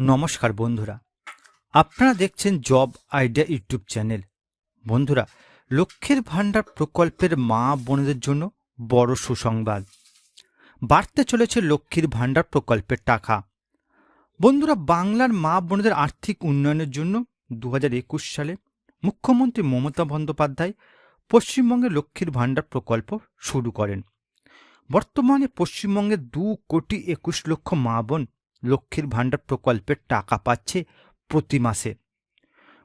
নমস্কার বন্ধুরা। আপনারা দেখছেন জব আইডিয়া ইউটিউব চ্যানেল। বন্ধুরা, লক্ষ্মীর ভাণ্ডার প্রকল্পের মা বোনেদের জন্য বড় সুসংবাদ। বাড়তে চলেছে লক্ষ্মীর ভাণ্ডার প্রকল্পের টাকা। বন্ধুরা, বাংলার মা বোনদের আর্থিক উন্নয়নের জন্য দু হাজার একুশ সালে মুখ্যমন্ত্রী মমতা বন্দ্যোপাধ্যায় পশ্চিমবঙ্গে লক্ষ্মীর ভাণ্ডার প্রকল্প শুরু করেন। বর্তমানে পশ্চিমবঙ্গে দু কোটি একুশ লক্ষ মা বোন লক্ষ্মীর ভাণ্ডার প্রকল্পের টাকা পাচ্ছে প্রতি মাসে।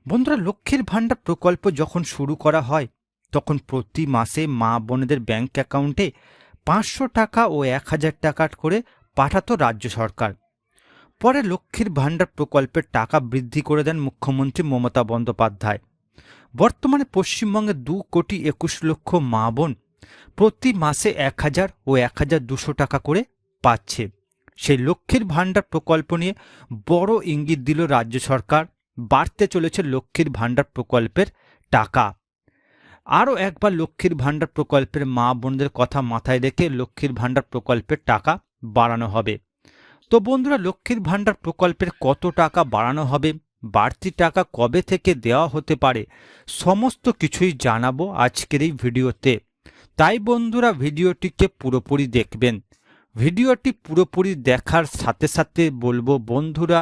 বন্ধুরা, লক্ষ্মীর ভাণ্ডার প্রকল্প যখন শুরু করা হয়, তখন প্রতি মাসে মা বোনেদের ব্যাংক অ্যাকাউন্টে পাঁচশো টাকা ও এক হাজার টাকা করে পাঠাতো রাজ্য সরকার। পরে লক্ষ্মীর ভাণ্ডার প্রকল্পের টাকা বৃদ্ধি করে দেন মুখ্যমন্ত্রী মমতা বন্দ্যোপাধ্যায়। বর্তমানে পশ্চিমবঙ্গে দু কোটি একুশ লক্ষ মা বোন প্রতি মাসে এক হাজার ও এক হাজার দুশো টাকা করে পাচ্ছে। সেই লক্ষ্মীর ভাণ্ডার প্রকল্প নিয়ে বড় ইঙ্গিত দিল রাজ্য সরকার। বাড়তে চলেছে লক্ষ্মীর ভাণ্ডার প্রকল্পের টাকা। আরও একবার লক্ষ্মীর ভাণ্ডার প্রকল্পের মা বোনদের কথা মাথায় রেখে লক্ষ্মীর ভাণ্ডার প্রকল্পের টাকা বাড়ানো হবে। তো বন্ধুরা, লক্ষ্মীর ভাণ্ডার প্রকল্পের কত টাকা বাড়ানো হবে? বাড়তি টাকা কবে থেকে দেওয়া হতে পারে? সমস্ত কিছুই জানাব আজকের এই ভিডিওতে। তাই বন্ধুরা, ভিডিওটিকে পুরোপুরি দেখবেন। ভিডিওটি পুরোপুরি দেখার সাথে সাথে বলব, বন্ধুরা,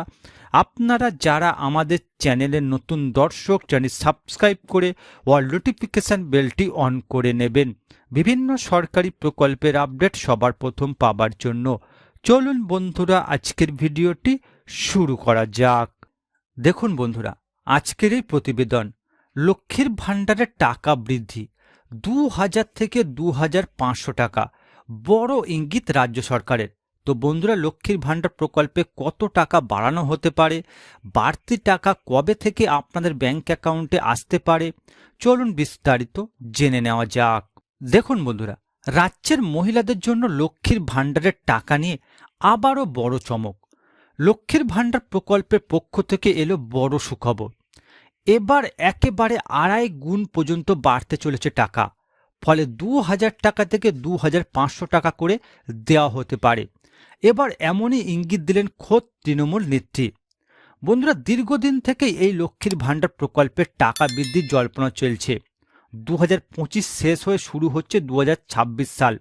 আপনারা যারা আমাদের চ্যানেলের নতুন দর্শক, চ্যানেল সাবস্ক্রাইব করে অল নোটিফিকেশান বেলটি অন করে নেবেন। বিভিন্ন সরকারি প্রকল্পের আপডেট সবার প্রথম পাবার জন্য। চলুন বন্ধুরা, আজকের ভিডিওটি শুরু করা যাক। দেখুন বন্ধুরা, আজকের এই প্রতিবেদন, লক্ষ্মীর ভাণ্ডারের টাকা বৃদ্ধি দু হাজার থেকে দু হাজার পাঁচশো টাকা। বড় ইঙ্গিত রাজ্য সরকারের। তো বন্ধুরা, লক্ষ্মীর ভাণ্ডার প্রকল্পে কত টাকা বাড়ানো হতে পারে? বাড়তি টাকা কবে থেকে আপনাদের ব্যাংক অ্যাকাউন্টে আসতে পারে? চলুন বিস্তারিত জেনে নেওয়া যাক। দেখুন বন্ধুরা, রাজ্যের মহিলাদের জন্য লক্ষ্মীর ভাণ্ডারের টাকা নিয়ে আবারও বড় চমক। লক্ষ্মীর ভাণ্ডার প্রকল্পের পক্ষ থেকে এলো বড় সুখবর। এবার একেবারে আড়াই গুণ পর্যন্ত বাড়তে চলেছে টাকা। ফলে দু হাজার টাকা থেকে দু হাজার পাঁচশো টাকা করে দেওয়া হতে পারে। এবার এমনই ইঙ্গিত দিলেন খোদ তৃণমূল নেত্রী। বন্ধুরা, দীর্ঘদিন থেকেই এই লক্ষ্মীর ভাণ্ডার প্রকল্পের টাকা বৃদ্ধির জল্পনা চলছে। দু হাজার পঁচিশ শেষ হয়ে শুরু হচ্ছে দু হাজার ছাব্বিশ সাল।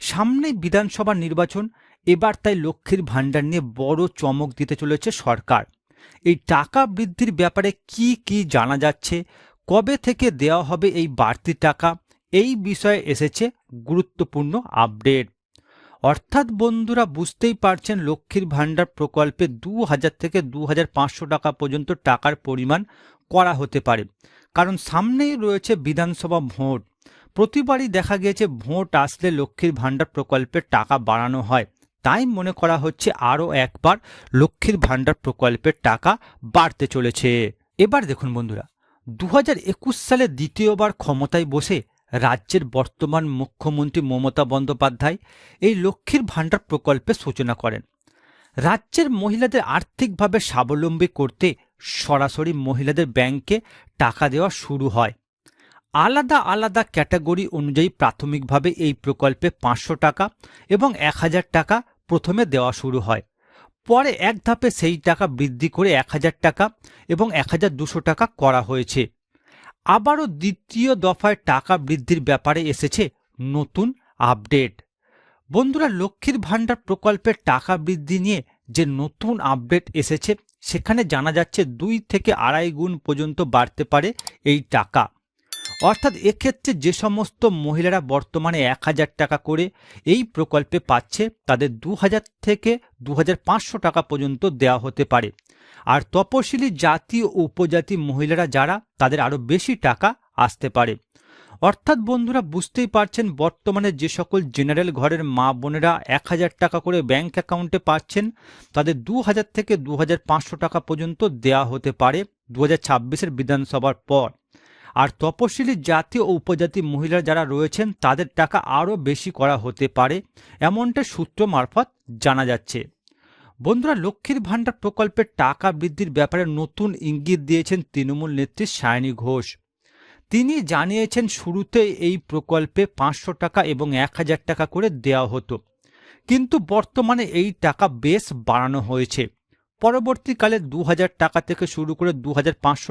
সামনেই বিধানসভা নির্বাচন, এবার তাই লক্ষ্মীর ভাণ্ডার নিয়ে বড় চমক দিতে চলেছে সরকার। এই টাকা বৃদ্ধির ব্যাপারে কি কি জানা যাচ্ছে? কবে থেকে দেওয়া হবে এই বাড়তি টাকা? এই বিষয়ে এসেছে গুরুত্বপূর্ণ আপডেট। অর্থাৎ বন্ধুরা বুঝতেই পারছেন লক্ষ্মীর ভাণ্ডার প্রকল্পে দু হাজার থেকে দু হাজার পাঁচশো টাকা পর্যন্ত টাকার পরিমাণ করা হতে পারে। কারণ সামনেই রয়েছে বিধানসভা ভোট। প্রতিবারই দেখা গিয়েছে ভোট আসলে লক্ষ্মীর ভাণ্ডার প্রকল্পের টাকা বাড়ানো হয়। তাই মনে করা হচ্ছে আরও একবার লক্ষ্মীর ভাণ্ডার প্রকল্পের টাকা বাড়তে চলেছে। এবার দেখুন বন্ধুরা, দু হাজার একুশ সালে দ্বিতীয়বার ক্ষমতায় বসে রাজ্যের বর্তমান মুখ্যমন্ত্রী মমতা বন্দ্যোপাধ্যায় এই লক্ষ্মীর ভাণ্ডার প্রকল্পের সূচনা করেন। রাজ্যের মহিলাদের আর্থিকভাবে স্বাবলম্বী করতে সরাসরি মহিলাদের ব্যাংকে টাকা দেওয়া শুরু হয়। আলাদা আলাদা ক্যাটাগরি অনুযায়ী প্রাথমিকভাবে এই প্রকল্পে পাঁচশো টাকা এবং এক হাজার টাকা প্রথমে দেওয়া শুরু হয়। পরে এক ধাপে সেই টাকা বৃদ্ধি করে এক হাজার টাকা এবং এক হাজার দুশো টাকা করা হয়েছে। আবারও দ্বিতীয় দফায় টাকা বৃদ্ধির ব্যাপারে এসেছে নতুন আপডেট। বন্ধুরা, লক্ষ্মীর ভাণ্ডার প্রকল্পের টাকা বৃদ্ধি নিয়ে যে নতুন আপডেট এসেছে, সেখানে জানা যাচ্ছে দুই থেকে আড়াই গুণ পর্যন্ত বাড়তে পারে এই টাকা। অর্থাৎ এক্ষেত্রে যে সমস্ত মহিলারা বর্তমানে এক হাজার টাকা করে এই প্রকল্পে পাচ্ছে, তাদের দু হাজার থেকে দু হাজার পাঁচশো টাকা পর্যন্ত দেওয়া হতে পারে। আর তপশিলি জাতি ও উপজাতি মহিলারা যারা, তাদের আরও বেশি টাকা আসতে পারে। অর্থাৎ বন্ধুরা, বুঝতেই পারছেন, বর্তমানে যে সকল জেনারেল ঘরের মা বোনেরা এক হাজার টাকা করে ব্যাংক অ্যাকাউন্টে পাচ্ছেন, তাদের দু হাজার থেকে দু হাজার পাঁচশো টাকা পর্যন্ত দেওয়া হতে পারে দু হাজার বিধানসভার পর। আর তপশিলি জাতি ও উপজাতি মহিলা যারা রয়েছেন, তাদের টাকা আরও বেশি করা হতে পারে, এমনটা সূত্র মারফত জানা যাচ্ছে। বন্ধুরা, লক্ষ্মীর ভাণ্ডার প্রকল্পের টাকা বৃদ্ধির ব্যাপারে নতুন ইঙ্গিত দিয়েছেন তৃণমূল নেত্রী সায়নী ঘোষ। তিনি জানিয়েছেন, শুরুতে এই প্রকল্পে পাঁচশো টাকা এবং এক হাজার টাকা করে দেওয়া হতো। কিন্তু বর্তমানে এই টাকা বেশ বাড়ানো হয়েছে। পরবর্তীকালে দু হাজার টাকা থেকে শুরু করে দু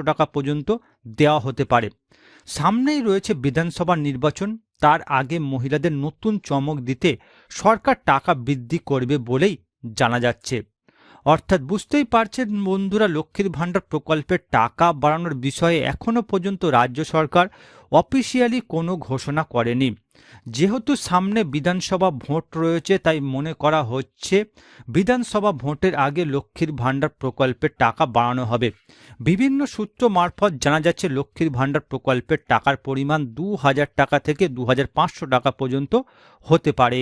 টাকা পর্যন্ত দেওয়া হতে পারে। সামনেই রয়েছে বিধানসভা নির্বাচন। তার আগে মহিলাদের নতুন চমক দিতে সরকার টাকা বৃদ্ধি করবে বলেই জানা যাচ্ছে। অর্থাৎ বুঝতেই পারছেন বন্ধুরা, লক্ষ্মীর ভাণ্ডার প্রকল্পের টাকা বাড়ানোর বিষয়ে এখনও পর্যন্ত রাজ্য সরকার অফিসিয়ালি কোনো ঘোষণা করেনি। যেহেতু সামনে বিধানসভা ভোট রয়েছে, তাই মনে করা হচ্ছে বিধানসভা ভোটের আগে লক্ষ্মীর ভাণ্ডার প্রকল্পের টাকা বাড়ানো হবে। বিভিন্ন সূত্র মারফত জানা যাচ্ছে, লক্ষ্মীর ভাণ্ডার প্রকল্পের টাকার পরিমাণ দু হাজার টাকা থেকে দু হাজার পাঁচশো টাকা পর্যন্ত হতে পারে।